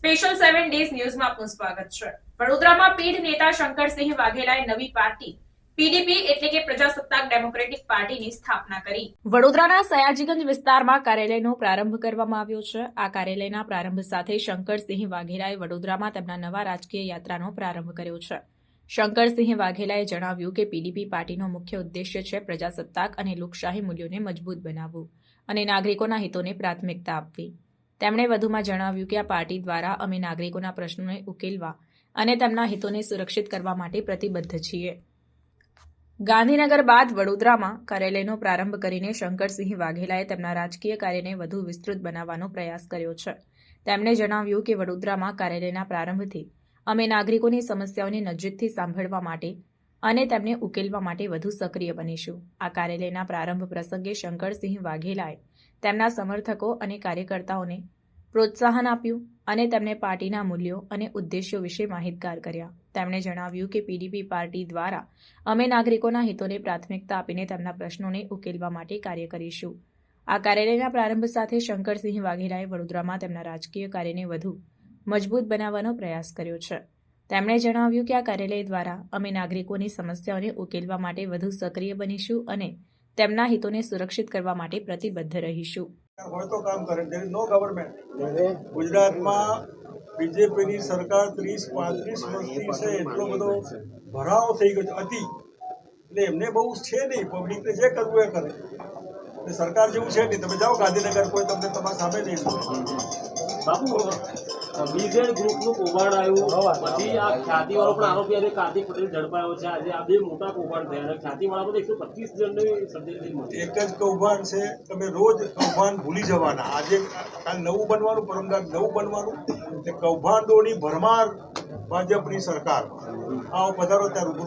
Special seven days ન્યૂઝમાં આપનું સ્વાગત છે. વડોદરામાં પીઢ નેતા શંકરસિંહ વાઘેલાએ નવી પાર્ટી, પીડીપી એટલે કે પ્રજાસત્તાક ડેમોક્રેટિક પાર્ટીની સ્થાપના કરી. વડોદરાના સયાજીગંજ વિસ્તારમાં કાર્યાલયનો પ્રારંભ કરવામાં આવ્યો છે. આ કાર્યાલયના પ્રારંભ સાથે શંકરસિંહ વાઘેલાએ વડોદરામાં તેમના નવા રાજકીય યાત્રાનો પ્રારંભ કર્યો છે. શંકરસિંહ વાઘેલાએ જણાવ્યું કે પીડીપી પાર્ટીનો મુખ્ય ઉદ્દેશ્ય છે પ્રજાસત્તાક અને લોકશાહી મૂલ્યોને મજબૂત બનાવવું અને નાગરિકોના હિતોને પ્રાથમિકતા આપવી. તેમણે વધુમાં જણાવ્યું કે આ પાર્ટી દ્વારા અમે નાગરિકોના પ્રશ્નોને ઉકેલવા અને તેમના હિતોને સુરક્ષિત કરવા માટે પ્રતિબદ્ધ છીએ. ગાંધીનગર બાદ વડોદરામાં કાર્યાલયનો પ્રારંભ કરીને શંકરસિંહ વાઘેલાએ તેમના રાજકીય કાર્યને વધુ વિસ્તૃત બનાવવાનો પ્રયાસ કર્યો છે. તેમણે જણાવ્યું કે વડોદરામાં કાર્યાલયના પ્રારંભથી અમે નાગરિકોની સમસ્યાઓને નજીકથી સાંભળવા માટે અને તેમને ઉકેલવા માટે વધુ સક્રિય બનીશું. આ કાર્યાલયના પ્રારંભ પ્રસંગે શંકરસિંહ વાઘેલાએ તેમના સમર્થકો અને કાર્યકર્તાઓને પ્રોત્સાહન આપ્યું અને તેમને પાર્ટીના મૂલ્યો અને ઉદ્દેશ્યો વિશે માહિતગાર કર્યા. તેમણે જણાવ્યું કે પીડીપી પાર્ટી દ્વારા અમે નાગરિકોના હિતોને પ્રાથમિકતા આપીને તેમના પ્રશ્નોને ઉકેલવા માટે કાર્ય કરીશું. આ કાર્યાલયના પ્રારંભ સાથે શંકરસિંહ વાઘેલાએ વડોદરામાં તેમના રાજકીય કાર્યને વધુ મજબૂત બનાવવાનો પ્રયાસ કર્યો છે. તેમણે જણાવ્યું કે આ કાર્યાલય દ્વારા અમે નાગરિકોની સમસ્યાઓને ઉકેલવા માટે વધુ સક્રિય બનીશું અને તેમના હિતોને સુરક્ષિત કરવા માટે પ્રતિબદ્ધ રહીશું. હોય તો કામ કરે. દેર નો ગવર્મેન્ટ ગુજરાતમાં બીજેપીની સરકાર ત્રીસ પાંત્રીસ વર્ષથી છે એટલો બધો ભરાવો થઈ ગયો છે અતિ. એટલે એમને બહુ છે નહીં. પબ્લિકને જે કરવું એ કરે. એટલે સરકાર જેવું છે નહીં. તમે જાઓ ગાંધીનગર કોઈ તમને તમારા સામે નહીં. બાપુ બીજેડ ગ્રુપનું કૌભાંડ આવ્યું. પછી આ ખ્યાતિવાળો પણ આરોપી આજે કાર્તિક પટેલ ઝડપાયો છે. આજે આ બે મોટા કૌભાંડ થયા અને ખ્યાતિવાળા પણ એકસો પચીસ જણની સર્જરી એક જ કૌભાંડ છે. તમે રોજ કૌભાંડ ભૂલી જવાના. આજે નવું બનવાનું પરમદાર નવું બનવાનું. એટલે કૌભાંડોની ભરમાર ભાજપની સરકાર. આવો પધારો ત્યાં